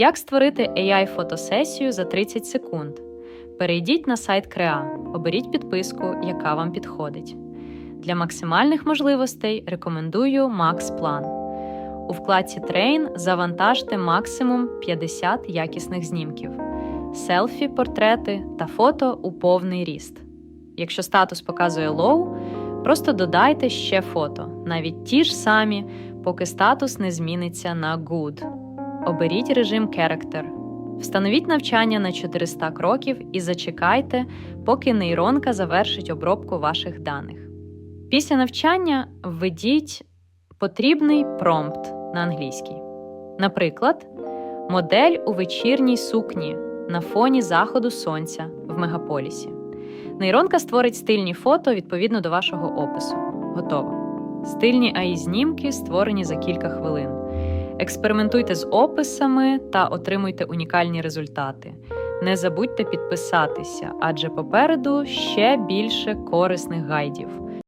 Як створити AI-фотосесію за 30 секунд? Перейдіть на сайт Crea, оберіть підписку, яка вам підходить. Для максимальних можливостей рекомендую Max. У вкладці Train завантажте максимум 50 якісних знімків, селфі, портрети та фото у повний ріст. Якщо статус показує low, просто додайте ще фото, навіть ті ж самі, поки статус не зміниться на good. Оберіть режим Character. Встановіть навчання на 400 кроків і зачекайте, поки нейронка завершить обробку ваших даних. Після навчання введіть потрібний промпт на англійській. Наприклад, модель у вечірній сукні на фоні заходу сонця в мегаполісі. Нейронка створить стильні фото відповідно до вашого опису. Готово. Стильні AI знімки створені за кілька хвилин. Експериментуйте з описами та отримуйте унікальні результати. Не забудьте підписатися, адже попереду ще більше корисних гайдів.